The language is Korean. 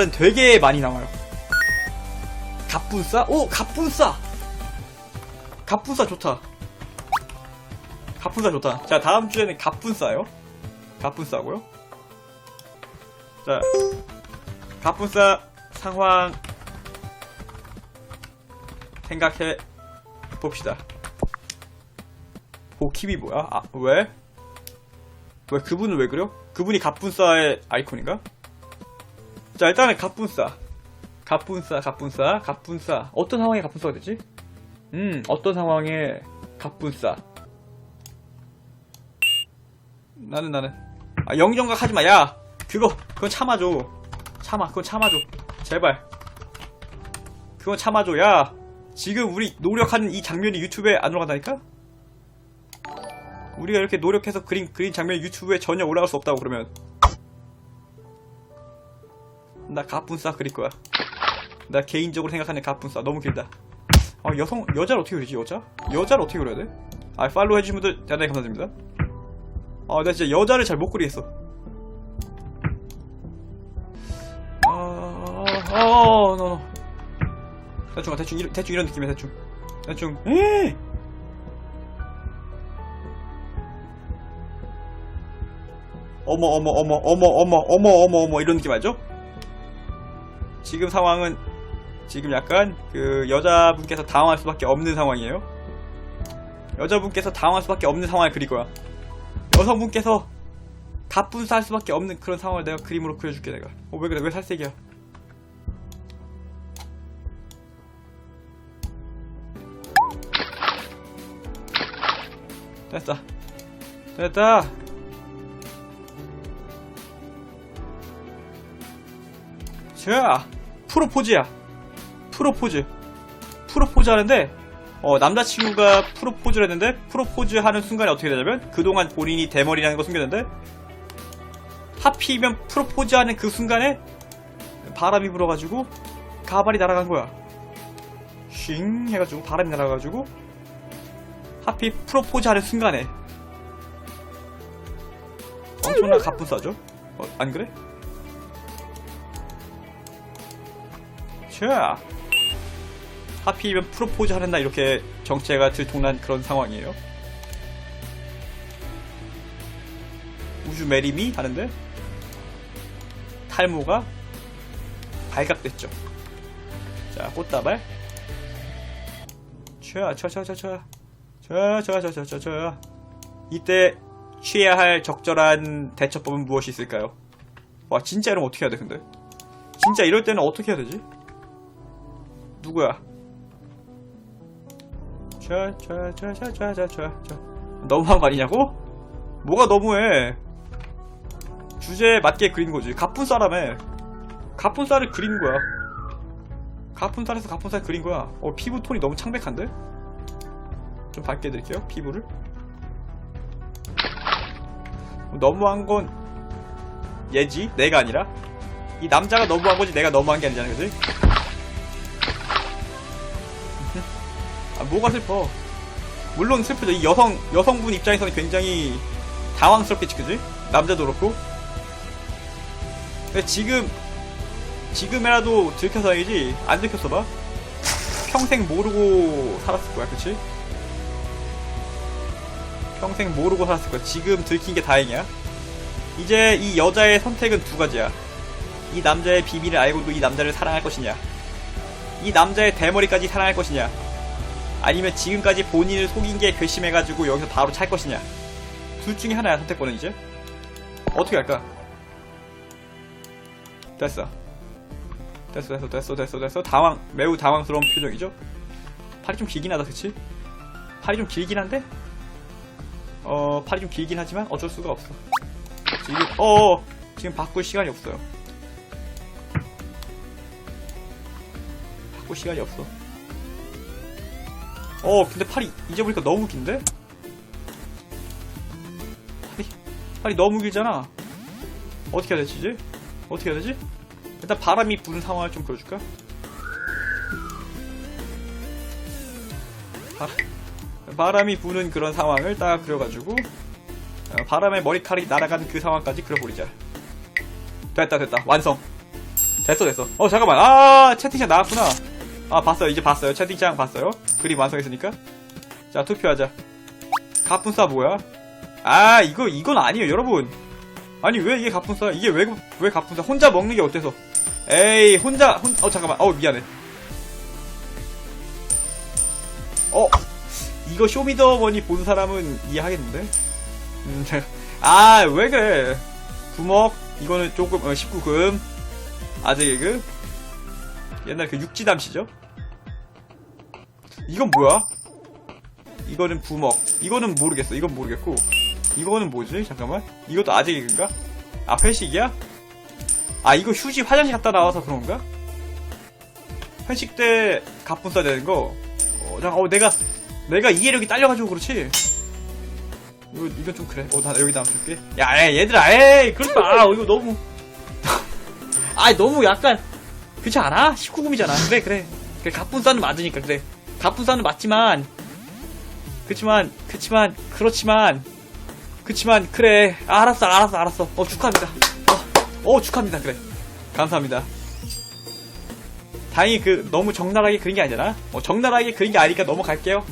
은 되게 많이 나와요. 갑분싸? 오, 갑분싸! 갑분싸 좋다. 갑분싸 좋다. 자, 다음 주에는 갑분싸요. 갑분싸고요. 자, 갑분싸 상황 생각해 봅시다. 보킵이 뭐야? 아, 왜? 왜 그분은 왜 그래요? 그분이 갑분싸의 아이콘인가? 자 일단은 갑분싸. 갑분싸 갑분싸 갑분싸. 어떤 상황에 갑분싸가 되지? 음 어떤 상황에 갑분싸? 나는 나는. 아 영정각 하지마. 야 그거 그건 참아줘. 참아 그건 참아줘. 제발. 그건 참아줘. 야 지금 우리 노력하는 이 장면이 유튜브에 안 올라간다니까? 우리가 이렇게 노력해서 그린 그린 장면이 유튜브에 전혀 올라갈 수 없다고 그러면 나 가뿐싸 그릴 거야. 나 개인적으로 생각하는 가뿐싸 너무 길다. 아 여성 여자를 어떻게 그리지 여자? 여자를 어떻게 그려야 돼? 아 팔로우 해주신 분들 대단히 감사드립니다. 아 나 진짜 여자를 잘 못 그리겠어. 아어 노노 대충 대충 이런- 대충 이런 느낌이야 대충 대충 에이! 어머 어머 어머 어머 어머 어머 어머 어머 이런 느낌 알죠? 지금 상황은 지금 약간 그 여자분께서 당황할 수밖에 없는 상황이에요. 여자분께서 당황할 수밖에 없는 상황을 그릴 거야. 여성분께서 가뿐싸할 수밖에 없는 그런 상황을 내가 그림으로 그려줄게 내가. 어 왜 그래 왜 살색이야? 됐어. 됐다. 자, 프로포즈야. 프로포즈. 프로포즈 하는데, 어, 남자친구가 프로포즈를 했는데, 프로포즈 하는 순간에 어떻게 되냐면, 그동안 본인이 대머리라는 걸 숨겼는데, 하필이면 프로포즈 하는 그 순간에, 바람이 불어가지고, 가발이 날아간 거야. 쉥 해가지고, 바람이 날아가지고, 하필 프로포즈 하는 순간에, 엄청난 갑분싸죠? 어, 안 그래? 샤! 하필이면 프로포즈 하는 날 이렇게 정체가 들통난 그런 상황이에요. 우주 메리미 하는데 탈모가 발각됐죠. 자, 꽃다발. 쳐야, 쳐, 쳐, 쳐, 쳐. 쳐, 쳐, 쳐, 쳐, 쳐, 쳐. 이때 취해야 할 적절한 대처법은 무엇이 있을까요? 와, 진짜 이러면 어떻게 해야 돼, 근데? 진짜 이럴 때는 어떻게 해야 되지? 누구야? 자. 너무한 거 아니냐고? 뭐가 너무해? 주제에 맞게 그린 거지. 가뿐싸라며. 가뿐싸를 그린 거야. 가뿐싸에서 가뿐싸 그린 거야. 어, 피부 톤이 너무 창백한데? 좀 밝게 해드릴게요, 피부를. 너무한 건 얘지? 내가 아니라? 이 남자가 너무한 거지 내가 너무한 게 아니잖아, 그지? 아, 뭐가 슬퍼? 물론 슬프죠. 이 여성, 여성분 입장에서는 굉장히 당황스럽겠지, 그지? 남자도 그렇고. 근데 지금, 지금이라도 들켜서이지, 안 들켰어 봐. 평생 모르고 살았을 거야, 그치? 평생 모르고 살았을 거야. 지금 들킨 게 다행이야. 이제 이 여자의 선택은 두 가지야. 이 남자의 비밀을 알고도 이 남자를 사랑할 것이냐. 이 남자의 대머리까지 사랑할 것이냐. 아니면 지금까지 본인을 속인 게 괘씸해가지고 여기서 바로 찰 것이냐? 둘 중에 하나야 선택권은 이제? 어떻게 할까? 됐어. 됐어 됐어 됐어 됐어 됐어. 당황 매우 당황스러운 표정이죠? 팔이 좀 길긴 하다 그치? 팔이 좀 길긴 한데? 어 팔이 좀 길긴 하지만 어쩔 수가 없어. 지금 어 지금 바꿀 시간이 없어요. 바꿀 시간이 없어 어 근데 팔이 이제 보니까 너무 긴데? 팔이 팔이 너무 길잖아 어떻게 해야 되지 이제? 어떻게 해야 되지? 일단 바람이 부는 상황을 좀 그려줄까? 바, 바람 이 부는 그런 상황을 딱 그려가지고 어, 바람에 머리카락이 날아가는 그 상황까지 그려버리자 됐다 됐다 완성 됐어 됐어 어 잠깐만 아 채팅창 나왔구나 아 봤어요. 이제 봤어요. 채팅창 봤어요. 그림 완성했으니까. 자 투표하자. 가뿐싸 뭐야? 아 이거 이건 아니에요 여러분. 아니 왜 이게 가뿐싸? 이게 왜 왜 가뿐싸? 혼자 먹는 게 어때서? 에이 혼자 혼, 어 잠깐만. 어 미안해. 어 이거 쇼미더머니 본 사람은 이해하겠는데? 음, 음아왜 그래? 구먹 이거는 조금 어, 19금. 아재 개그? 옛날 그 육지담시죠 이건 뭐야? 이거는 부먹. 이거는 모르겠어. 이건 모르겠고. 이거는 뭐지? 잠깐만. 이것도 아재 개그인가? 아 회식이야? 아 이거 휴지 화장실 갔다 나와서 그런가? 회식 때 가뿐 써야 되는 거? 어, 잠깐 어 내가 내가 이해력이 딸려가지고 그렇지. 이거 이건 좀 그래. 어 나 여기다 한번 줄게. 야 에이, 얘들아 에이 그러지 마. 어, 이거 너무. 아 너무 약간 그렇지 않아? 19금이잖아. 그래 그래. 그래 갑분 싸는 맞으니까 그래 갑분싸는 맞지만 그치만 그치만 그렇지만 그치만 그래. 아, 알았어 알았어 알았어. 어 축하합니다. 어, 어 축하합니다. 그래. 감사합니다. 다행히 그 너무 적나라하게 그린 게 아니잖아. 어, 적나라하게 그린 게 아니니까 넘어갈게요